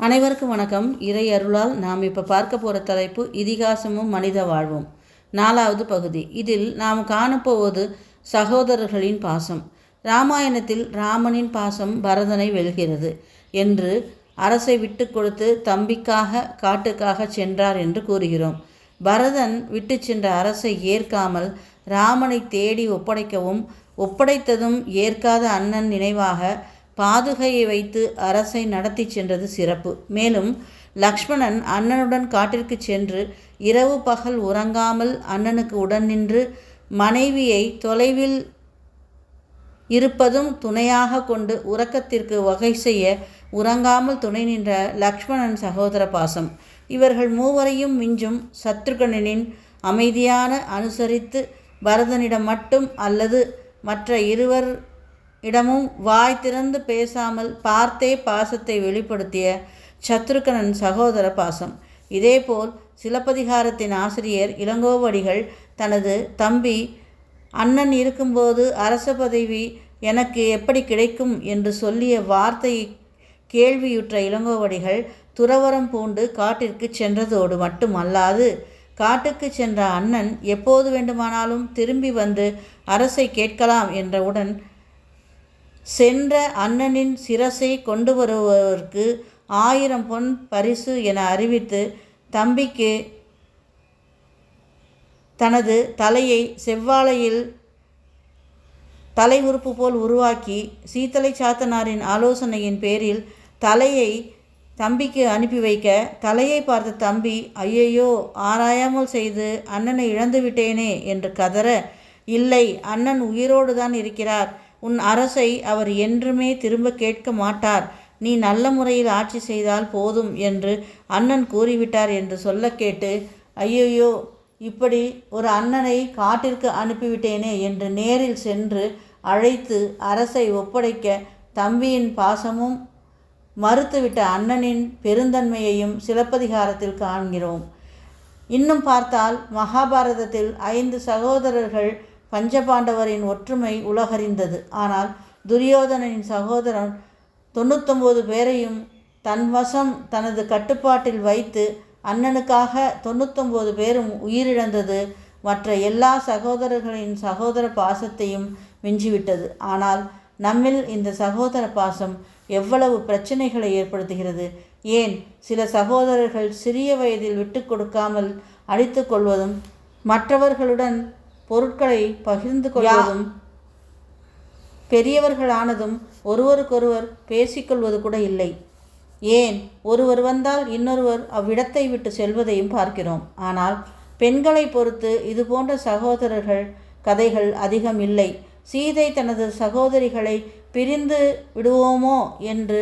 அனைவருக்கும் வணக்கம். இறை அருளால் நாம் இப்போ பார்க்க போகிற தலைப்பு இதிகாசமும் மனித வாழ்வும். நாலாவது பகுதி. இதில் நாம் காணப்போவது சகோதரர்களின் பாசம். ராமாயணத்தில் ராமனின் பாசம் பரதனை வெல்கிறது என்று அரசை விட்டு கொடுத்து தம்பிக்காக காட்டுக்காக சென்றார் என்று கூறுகிறோம். பரதன் விட்டு சென்ற அரசை ஏற்காமல் ராமனை தேடி ஒப்படைக்கவும் ஒப்படைத்ததும் ஏற்காத அண்ணன் நினைவாக பாதுகையை வைத்து அரசை நடத்தி சென்றது சிறப்பு. மேலும் லக்ஷ்மணன் அண்ணனுடன் காட்டிற்கு சென்று இரவு பகல் உறங்காமல் அண்ணனுக்கு உடன் நின்று மனைவியை தொலைவில் இருப்பதும் துணையாக கொண்டு உறக்கத்திற்கு வகை செய்ய உறங்காமல் துணை நின்ற லக்ஷ்மணன் சகோதர பாசம். இவர்கள் மூவரையும் மிஞ்சும் சத்ருகணனின் அமைதியான அனுசரித்து பரதனிடம் மட்டும் அல்லது மற்ற இருவர் இடமும் வாய் திறந்து பேசாமல் பார்த்தே பாசத்தை வெளிப்படுத்திய சத்ருகனன் சகோதர பாசம். இதேபோல் சிலப்பதிகாரத்தின் ஆசிரியர் இளங்கோவடிகள் தனது தம்பி அண்ணன் இருக்கும்போது அரச பதவி எனக்கு எப்படி கிடைக்கும் என்று சொல்லிய வார்த்தையை கேள்வியுற்ற இளங்கோவடிகள் துறவரம் பூண்டு காட்டிற்கு சென்றதோடு மட்டுமல்லாது காட்டுக்கு சென்ற அண்ணன் எப்போது வேண்டுமானாலும் திரும்பி வந்து அரசை கேட்கலாம் என்றவுடன் சென்ற அண்ணனின் சிரசை கொண்டு வருபவருக்கு ஆயிரம் பொன் பரிசு என அறிவித்து தம்பிக்கு தனது தலையை செவ்வாழையில் தலை உறுப்பு போல் உருவாக்கி சீத்தலை சாத்தனாரின் ஆலோசனையின் பேரில் தலையை தம்பிக்கு அனுப்பி வைக்க தலையை பார்த்த தம்பி ஐயையோ ஆராயாமல் செய்து அண்ணனை இழந்து விட்டேனே என்று கதற இல்லை அண்ணன் உயிரோடு தான் இருக்கிறார். உன் அரசை அவர் என்றுமே திரும்ப கேட்க மாட்டார். நீ நல்ல முறையில் ஆட்சி செய்தால் போதும் என்று அண்ணன் கூறிவிட்டார் என்று சொல்ல கேட்டு ஐயோயோ இப்படி ஒரு அண்ணனை காட்டிற்கு அனுப்பிவிட்டேனே என்று நேரில் சென்று அழைத்து அரசை ஒப்படைக்க தம்பியின் பாசமும் மறுத்துவிட்ட அண்ணனின் பெருந்தன்மையையும் சிலப்பதிகாரத்தில் காண்கிறோம். இன்னும் பார்த்தால் மகாபாரதத்தில் ஐந்து சகோதரர்கள் பஞ்சபாண்டவரின் ஒற்றுமை உலகறிந்தது. ஆனால் துரியோதனனின் சகோதரன் தொண்ணூத்தொம்பது பேரையும் தன் வசம் தனது கட்டுப்பாட்டில் வைத்து அண்ணனுக்காக தொண்ணூத்தொம்பது பேரும் உயிரிழந்தது. மற்ற எல்லா சகோதரர்களின் சகோதர பாசத்தையும் மிஞ்சிவிட்டது. ஆனால் நம்மில் இந்த சகோதர பாசம் எவ்வளவு பிரச்சனைகளை ஏற்படுத்துகிறது? ஏன் சில சகோதரர்கள் சிறிய வயதில் விட்டு கொடுக்காமல் அடித்து கொள்வதும் மற்றவர்களுடன் பொருட்களை பகிர்ந்து கொள்வதும் பெரியவர்களானதும் ஒருவருக்கொருவர் பேசிக்கொள்வது கூட இல்லை. ஏன்? ஒருவர் வந்தால் இன்னொருவர் அவ்விடத்தை விட்டு செல்வதையும் பார்க்கிறோம். ஆனால் பெண்களை பொறுத்து இதுபோன்ற சகோதரர்கள் கதைகள் அதிகம் இல்லை. சீதை தனது சகோதரிகளை பிரிந்து விடுவோமோ என்று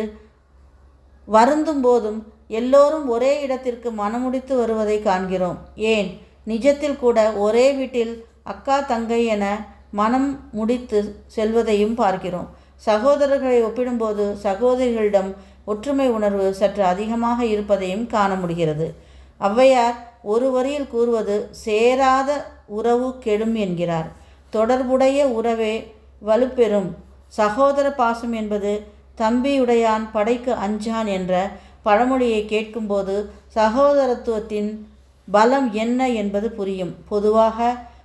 வருந்தும் போதும் எல்லோரும் ஒரே இடத்திற்கு மனமுடித்து வருவதை காண்கிறோம். ஏன்? நிஜத்தில் கூட ஒரே வீட்டில் அக்கா தங்கை என மனம் முடித்து செல்வதையும் பார்க்கிறோம். சகோதரர்களை ஒப்பிடும்போது சகோதரிகளிடம் ஒற்றுமை உணர்வு சற்று அதிகமாக இருப்பதையும் காண முடிகிறது. ஔவையார் ஒரு வரியில் கூறுவது சேராத உறவு கெடும் என்கிறார். தொடர்புடைய உறவே வலுப்பெறும். சகோதர பாசம் என்பது தம்பியுடையான் படைக்கு அஞ்சான் என்ற பழமொழியை கேட்கும்போது சகோதரத்துவத்தின் பலம் என்ன என்பது புரியும். பொதுவாக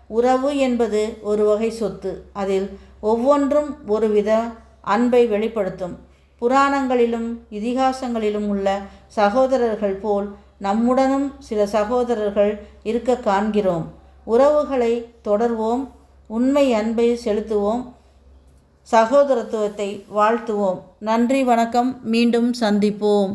உறவு என்பது ஒரு வகை சொத்து. அதில் ஒவ்வொன்றும் ஒருவித அன்பை வெளிப்படுத்தும். புராணங்களிலும் இதிகாசங்களிலும் உள்ள சகோதரர்கள் போல் நம்முடனும் சில சகோதரர்கள் இருக்க காண்கிறோம். உறவுகளை தொடர்வோம். உண்மை அன்பை செலுத்துவோம். சகோதரத்துவத்தை வாழ்த்துவோம். நன்றி வணக்கம். மீண்டும் சந்திப்போம்.